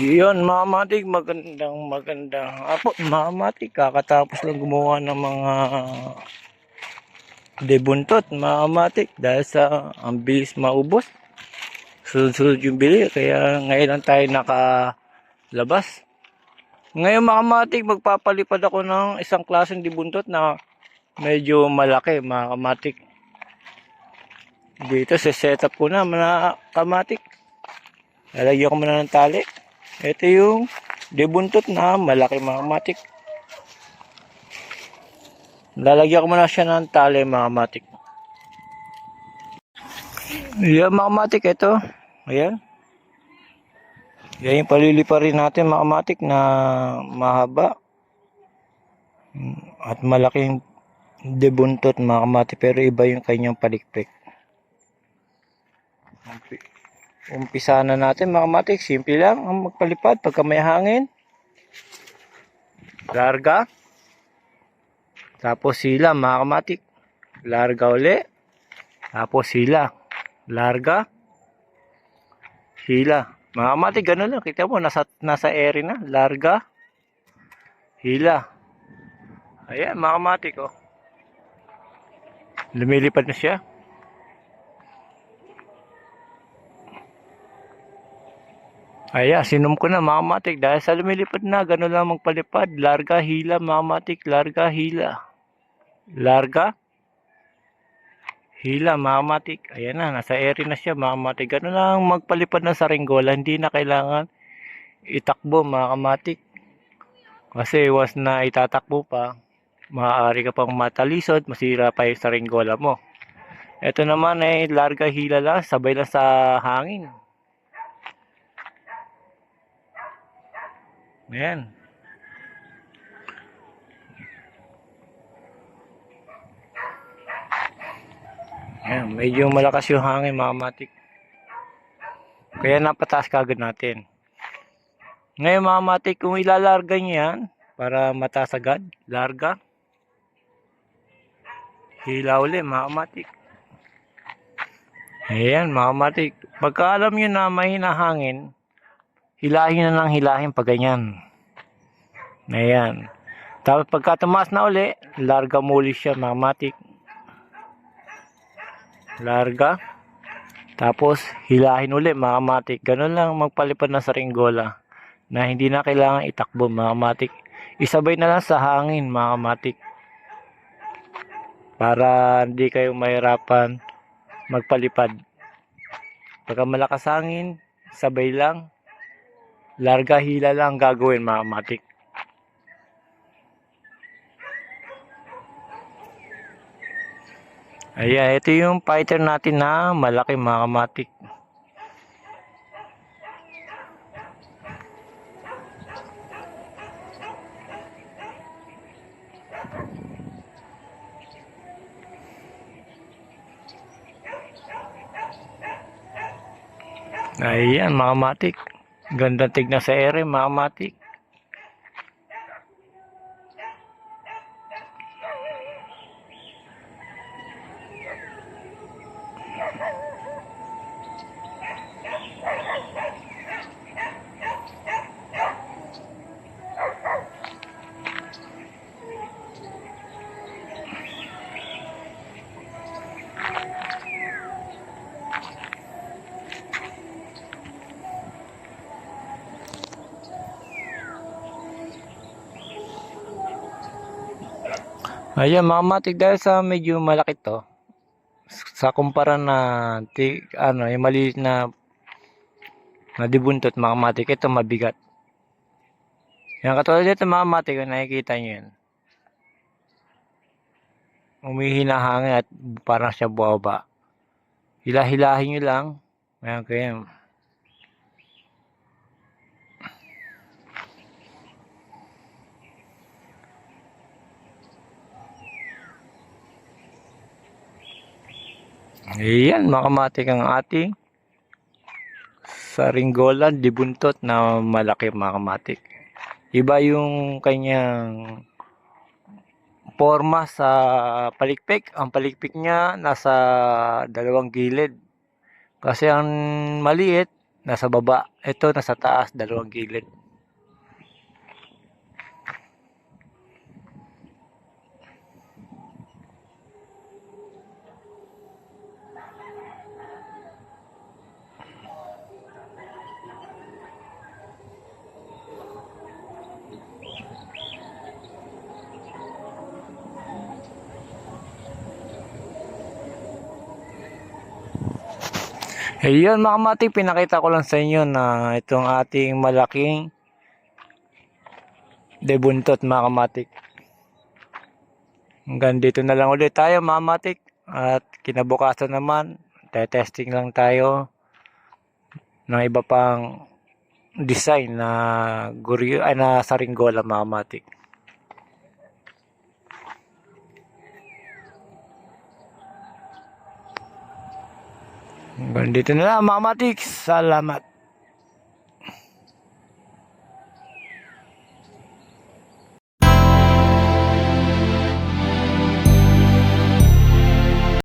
Yun, mga matik, magandang magandang hapon. Mga matik, kakatapos lang gumawa ng mga debuntot, mga matik, dahil sa ang bilis maubos. Sunod-sunod yung bili, kaya ngayon lang tayo nakalabas. Ngayon mga matik, magpapalipad ako ng isang klaseng debuntot na medyo malaki, mga kamatik. Dito, sa setup ko na, mga kamatik. Lalagyan ko muna ng tali. Ito yung debuntot na malaki mga matik. Lalagyan ko muna siya ng tali mga matik. Yan mga matik, ito. Ayan. Yan yung palilipa rin natin mga matik na mahaba. At malaking debuntot mga matik pero iba yung kanyang palikpik. Umpisa na natin mga matik. Simple lang ang magpalipad pagka may hangin. Larga. Tapos sila mga kamatik. Larga uli. Tapos sila. Larga. Hila. Mga kamatik, ganun lang. Kita mo, nasa, nasa area na. Larga. Hila. Ayan, mga kamatik, oh. Lumilipad na siya. Aya, sinom ko na mga matik dahil sa lumilipad na, gano'n lang magpalipad. Larga, hila, mga matik, larga, hila. Larga, hila, mga matik. Ayan na, nasa area na siya, mga matik. Gano'n lang magpalipad na sa ringgola, hindi na kailangan itakbo, mga kamatik. Kasi was na itatakbo pa, maaari ka pang matalisod, masira pa yung sa ringgola mo. Ito naman ay larga, hila lang, sabay lang sa hangin. Ayan. Ayan, medyo malakas yung hangin mga matik. Kaya napataas kagad natin. Ngayon mga matik, kung ilalarga nyo yan, para mataas agad, larga. Hila uli mga matik. Ayan mga matik. Pagka alam nyo na may hinahangin, hilahin na ng hilahin pag ganyan. Ayan. Tapos pagka tumaas na uli, larga muli siya mga. Larga. Tapos hilahin uli mga matik. Ganun lang magpalipad na sa ringgola na hindi na kailangan itakbo mga matik. Isabay na lang sa hangin mga matik. Para hindi kayo mahirapan magpalipad. Pagka malakas hangin, sabay lang larga hila lang gagawin mga matik. Ayan, ito yung fighter natin na malaki mga matik. Ayan mga matik. Ganda tignan sa ere mga. Ayan mga matik dahil sa medyo malaki to. Sa kumpara na ti, ano, yung maliit na na dibuntot mga matik, ito mabigat. Yan katulad dito mga matik, kung nakikita nyo yan. Umihina hangin at parang siya buwaba. Hila-hilahin nyo lang. Ayan kaya. Ayan, makamatik ang ating saringgola, dibuntot na malaki makamatik. Iba yung kanyang forma sa palikpik. Ang palikpik niya nasa dalawang gilid. Kasi ang maliit, nasa baba. Ito, nasa taas, dalawang gilid. Ayun mga kamatik, pinakita ko lang sa inyo na itong ating malaking debuntot mga kamatik. Hanggang dito na lang ulit tayo mga kamatik. At kinabukasan naman, testing lang tayo ng iba pang design na guri ay na saringgola mga kamatik. Hanggang dito na lang mga kamatik. Salamat.